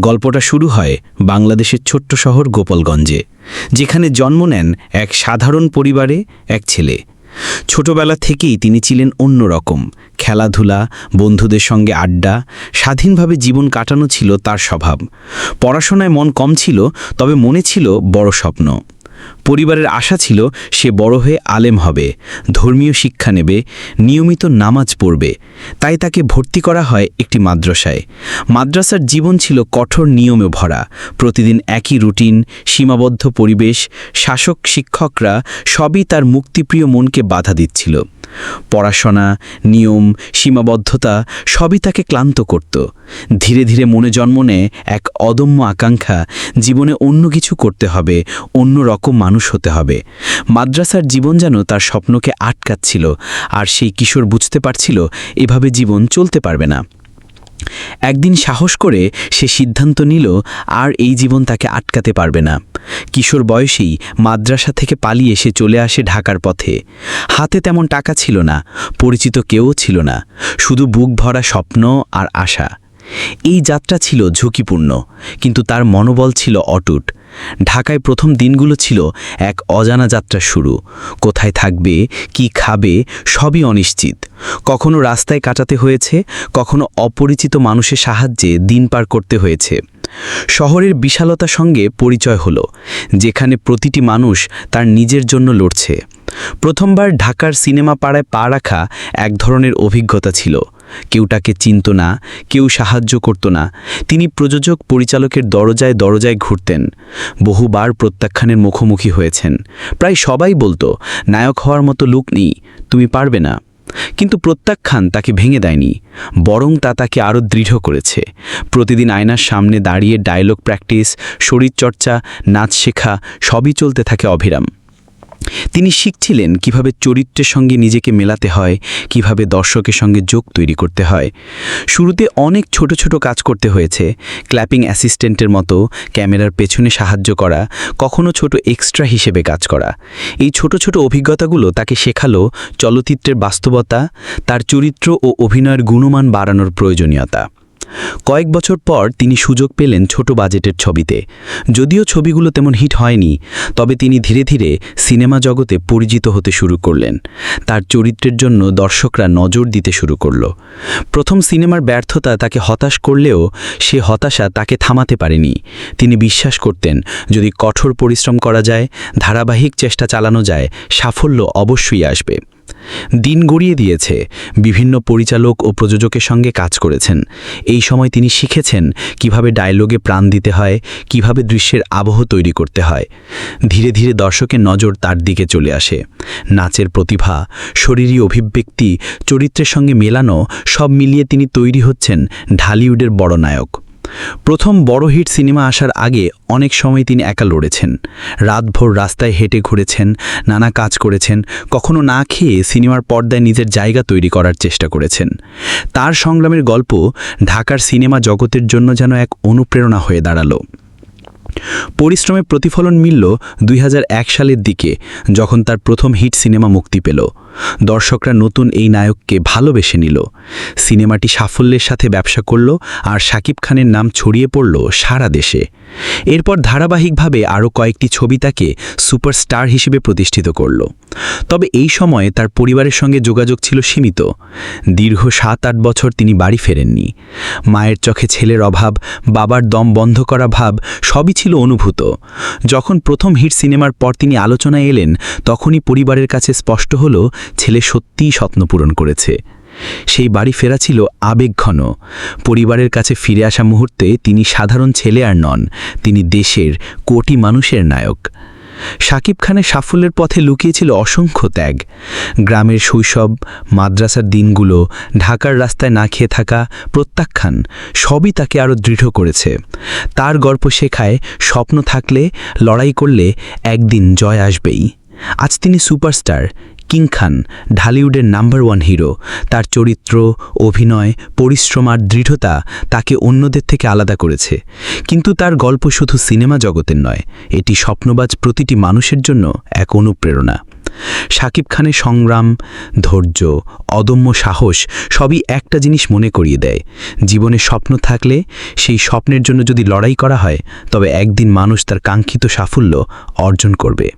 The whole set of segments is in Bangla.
গল্পটা শুরু হয় বাংলাদেশের ছোট্ট শহর গোপালগঞ্জে, যেখানে জন্ম নেন এক সাধারণ পরিবারে এক ছেলে। ছোটবেলা থেকেই তিনি ছিলেন অন্যরকম, খেলাধুলা, বন্ধুদের সঙ্গে আড্ডা, স্বাধীনভাবে জীবন কাটানো ছিল তার স্বভাব। পড়াশোনায় মন কম ছিল, তবে মনে ছিল বড় স্বপ্ন। পরিবারের আশা ছিল সে বড় হয়ে আলেম হবে, ধর্মীয় শিক্ষা নেবে, নিয়মিত নামাজ পড়বে। তাই তাকে ভর্তি করা হয় একটি মাদ্রাসায়। মাদ্রাসার জীবন ছিল কঠোর নিয়মে ভরা। প্রতিদিন একই রুটিন, সীমাবদ্ধ পরিবেশ, শাসক শিক্ষকরা সবই তার মুক্তিপ্রিয় মনকে বাধা দিচ্ছিল। পড়াশোনা, নিয়ম, সীমাবদ্ধতা সবই তাকে ক্লান্ত করত। ধীরে ধীরে মনে জন্ম নেয় এক অদম্য আকাঙ্ক্ষা, জীবনে অন্য কিছু করতে হবে, অন্য রকম মানুষ হতে হবে। মাদ্রাসার জীবন যেন তার স্বপ্নকে আটকাচ্ছিল, আর সেই কিশোর বুঝতে পারছিল, এভাবে জীবন চলতে পারবে না। একদিন সাহস করে সে সিদ্ধান্ত নিল, আর এই জীবন তাকে আটকাতে পারবে না। কিশোর বয়সেই মাদ্রাসা থেকে পালিয়ে সে চলে আসে ঢাকার পথে। হাতে তেমন টাকা ছিল না, পরিচিত কেউ ছিল না। শুধু বুক ভরা স্বপ্ন আর আশা। এই যাত্রা ছিল ঝুঁকিপূর্ণ, কিন্তু তার মনোবল ছিল অটুট। ঢাকায় প্রথম দিনগুলো ছিল এক অজানা যাত্রা শুরু। কোথায় থাকবে, কি খাবে, সবই অনিশ্চিত। কখনো রাস্তায় কাটাতে হয়েছে, কখনো অপরিচিত মানুষের সাহায্যে দিন পার করতে হয়েছে। শহরের বিশালতা সঙ্গে পরিচয় হলো, যেখানে প্রতিটি মানুষ তার নিজের জন্য লড়ছে। প্রথমবার ঢাকার সিনেমা পাড়ায় পা রাখা এক ধরনের অভিজ্ঞতা ছিল। কেউ তাকে চিনত না, কেউ সাহায্য করত না। তিনি প্রযোজক পরিচালকের দরজায় দরজায় ঘুরতেন। বহুবার প্রত্যাখ্যানের মুখোমুখি হয়েছেন। প্রায় সবাই বলতো, নায়ক হওয়ার মতো লুক নেই, তুমি পারবে না। কিন্তু প্রত্যাখ্যান তাকে ভেঙে দেয়নি, বরং তা তাকে আরও দৃঢ় করেছে। প্রতিদিন আয়নার সামনে দাঁড়িয়ে ডায়লগ প্র্যাকটিস, শরীরচর্চা, নাচ শেখা, সবই চলতে থাকে অবিরাম তিনি শিখছিলেন কীভাবে চরিত্রের সঙ্গে নিজেকে মেলাতে হয়, কীভাবে দর্শকের সঙ্গে যোগ তৈরি করতে হয়। শুরুতে অনেক ছোট ছোট কাজ করতে হয়েছে। ক্ল্যাপিং অ্যাসিস্ট্যান্টের মতো ক্যামেরার পেছনে সাহায্য করা, কখনো ছোট এক্সট্রা হিসেবে কাজ করা। এই ছোট ছোট অভিজ্ঞতাগুলো তাকে শেখালো চলচ্চিত্রের বাস্তবতা, তার চরিত্র ও অভিনয়ের গুণমান বাড়ানোর প্রয়োজনীয়তা। কয়েক বছর পর তিনি সুযোগ পেলেন ছোট বাজেটের ছবিতে। যদিও ছবিগুলো তেমন হিট হয়নি, তবে তিনি ধীরে ধীরে সিনেমা জগতে পরিচিত হতে শুরু করলেন। তার চরিত্রের জন্য দর্শকরা নজর দিতে শুরু করল। প্রথম সিনেমার ব্যর্থতা তাকে হতাশ করলেও সে হতাশা তাকে থামাতে পারেনি। তিনি বিশ্বাস করতেন, যদি কঠোর পরিশ্রম করা যায়, ধারাবাহিক চেষ্টা চালানো যায়, সাফল্য অবশ্যই আসবে। দিন গড়িয়ে দিয়েছে, বিভিন্ন পরিচালক ও প্রযোজকের সঙ্গে কাজ করেছেন। এই সময় তিনি শিখেছেন কীভাবে ডায়লগে প্রাণ দিতে হয়, কীভাবে দৃশ্যের আবহ তৈরি করতে হয়। ধীরে ধীরে দর্শকের নজর তার দিকে চলে আসে। নাচের প্রতিভা, শরীরী অভিব্যক্তি, চরিত্রের সঙ্গে মেলানো সব মিলিয়ে তিনি তৈরি হচ্ছেন ঢালিউডের বড় নায়ক। প্রথম বড় হিট সিনেমা আসার আগে অনেক সময় তিনি একা লড়েছেন। রাতভর রাস্তায় হেঁটে ঘুরেছেন, নানা কাজ করেছেন, কখনো না খেয়ে সিনেমার পর্দায় নিজের জায়গা তৈরি করার চেষ্টা করেছেন। তার সংগ্রামের গল্প ঢাকার সিনেমা জগতের জন্য যেন এক অনুপ্রেরণা হয়ে দাঁড়াল। পরিশ্রমের প্রতিফলন মিলল দুই হাজার এক সালের দিকে, যখন তার প্রথম হিট সিনেমা মুক্তি পেল। দর্শকরা নতুন এই নায়ককে ভালোবেসে নিল। সিনেমাটি সাফল্যের সাথে ব্যবসা করল আর শাকিব খানের নাম ছড়িয়ে পড়ল সারা দেশে। এরপর ধারাবাহিকভাবে আরও কয়েকটি ছবি তাকে সুপারস্টার হিসেবে প্রতিষ্ঠিত করল। তবে এই সময়ে তার পরিবারের সঙ্গে যোগাযোগ ছিল সীমিত। দীর্ঘ সাত আট বছর তিনি বাড়ি ফেরেননি। মায়ের চোখে ছেলের অভাব, বাবার দম বন্ধ করা ভাব, সবই ছিল অনুভূত। যখন প্রথম হিট সিনেমার পর তিনি আলোচনায় এলেন, তখনই পরিবারের কাছে স্পষ্ট হল ছেলে সত্যিই স্বপ্ন পূরণ করেছে। সেই বাড়ি ফেরা ছিল আবেগঘন পরিবারের কাছে ফিরে আসা মুহূর্তে তিনি সাধারণ ছেলে আর নন, তিনি দেশের কোটি মানুষের নায়ক। শাকিব খানের সাফল্যের পথে লুকিয়েছিল অসংখ্য ত্যাগ। গ্রামের শৈশব, মাদ্রাসার দিনগুলো, ঢাকার রাস্তায় না খেয়ে থাকা প্রত্যাখ্যান, সবই তাকে আরও দৃঢ় করেছে। তার গল্প শেখায়, স্বপ্ন থাকলে, লড়াই করলে একদিন জয় আসবেই। আজ তিনি সুপারস্টার কিং খান, ঢালিউডের নাম্বার ওয়ান হিরো। তার চরিত্র, অভিনয়, পরিশ্রম আর দৃঢ়তা তাকে অন্যদের থেকে আলাদা করেছে। কিন্তু তার গল্প শুধু সিনেমা জগতের নয়, এটি স্বপ্নবাজ প্রতিটি মানুষের জন্য এক অনুপ্রেরণা। শাকিব খানের সংগ্রাম, ধৈর্য, অদম্য সাহস সবই একটা জিনিস মনে করিয়ে দেয়। জীবনে স্বপ্ন থাকলে সেই স্বপ্নের জন্য যদি লড়াই করা হয়, তবে একদিন মানুষ তার কাঙ্ক্ষিত সাফল্য অর্জন করবে।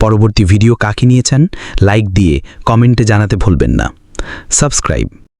পরবর্তী ভিডিও কাকে নিয়েছেন? লাইক দিয়ে কমেন্টে জানাতে ভুলবেন না। সাবস্ক্রাইব